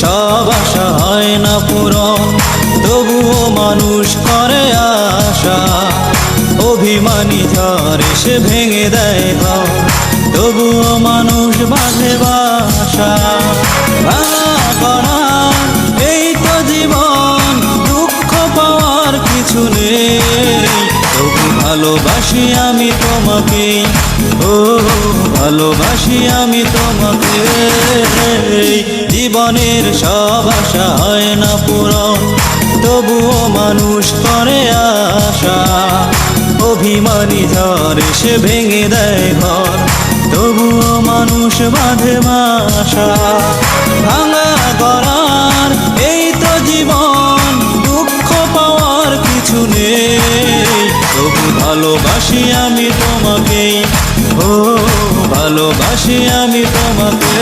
সব আশা হয় না পূরণ। তবুও মানুষ করে আশা। অভিমানী ঝড় এসে ভেঙে দেয় ঘর তবুও মানুষ বাঁধে বাসা। ভাঙা করা এই তো জীবন, দুঃখ পাওয়ার কিছু নেই। ভালোবাসি আমি তোমাকে, ও, ভালোবাসি আমি তোমাকে। জীবনের সব আশা হয় না পূরণ, তবুও মানুষ করে আশা। অভিমানী ঝড় এসে ভেঙে দেয় ঘর, তবুও মানুষ বাঁধে বাসা ভাঙা করার ভালোবাসি আমি তোমাকে ও ভালোবাসি আমি তোমাকে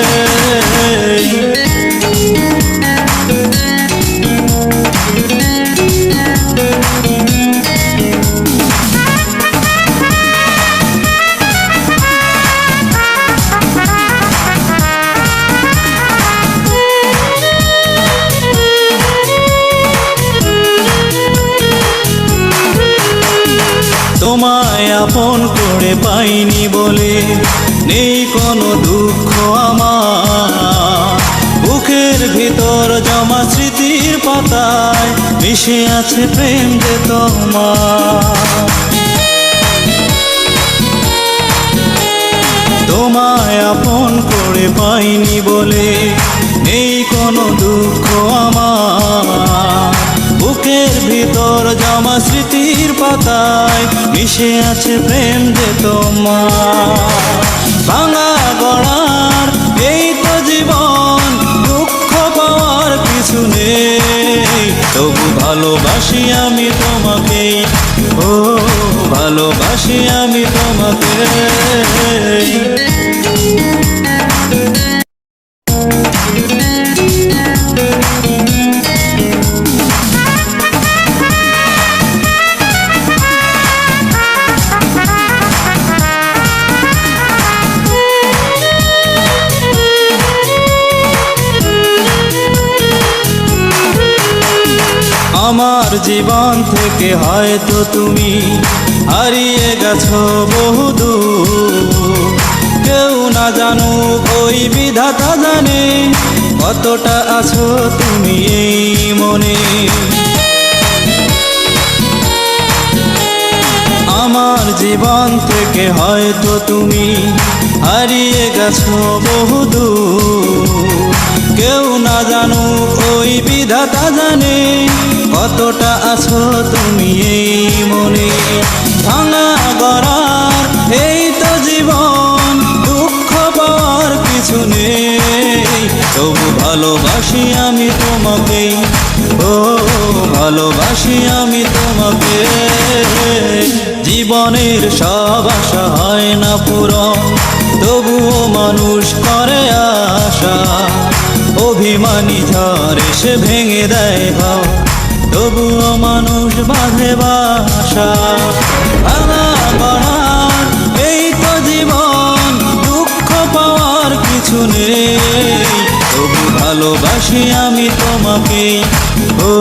তোমায় আপন করে পাইনি বলে। নেই কোনো দুঃখ আমার। বুকের ভিতর জমা স্মৃতির পাতায় মিশে আছে প্রেম যে তোমার। তোমায় আপন করে পাইনি বলে। নেই কোনো দুঃখ আমার। বুকের ভিতর জমা স্মৃতির পাতায় মিশে আছে প্রেম যে তোমার। ভাঙা গড়ার এই তো জীবন, দুঃখ পাওয়ার কিছু নেই। তবু ভালোবাসি আমি তোমাকে, ও ভালোবাসি আমি তোমাকে। আমার জীবন থেকে হয়তো তুমি হারিয়ে গেছো বহুদূর। কেউ না জানো ওই বিধাতা জানে কতটা আছো তুমি এই মনে। আমার জীবন থেকে হয়তো তুমি হারিয়ে গেছো বহুদূর। কেউ না জানো ওই বিধাতা জানে কতটা আছো তুমি এই মনে? ভাঙা গড়ার এই তো জীবন, দুঃখ পাওয়ার কিছু নেই। তবু ভালোবাসি আমি তোমাকে, ও ভালোবাসি আমি তোমাকে। জীবনের সব আশা হয় না পূরণ, তবুও মানুষ করে আশা। অভিমানী ঝড় এসে ভেঙে দেয় ভাব। তবুও মানুষ বাঁধে বাসা। এই তো জীবন, দুঃখ পাওয়ার কিছু নেই। তবু ভালোবাসি আমি তোমাকে, ও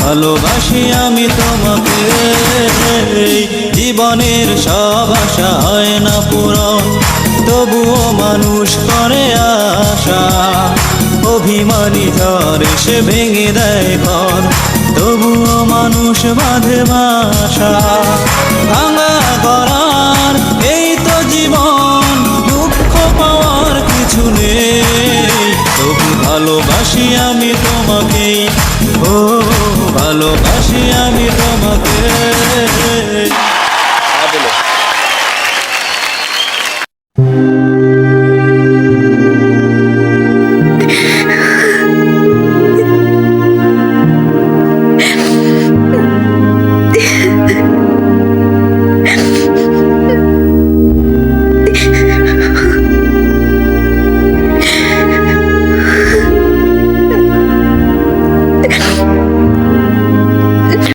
ভালোবাসি আমি তোমাকে। জীবনের সব আশা হয় না পূরণ, তবুও মানুষ করে আশা। অভিমানী ঝড় এসে ভেঙে দেয় ঘর তবুও মানুষ বাঁধে বাসা, ভাঙা করার এই তো জীবন, দুঃখ পাওয়ার কিছু নেই। তবু ভালোবাসি আমি তোমাকে ও ভালোবাসি আমি তোমাকে।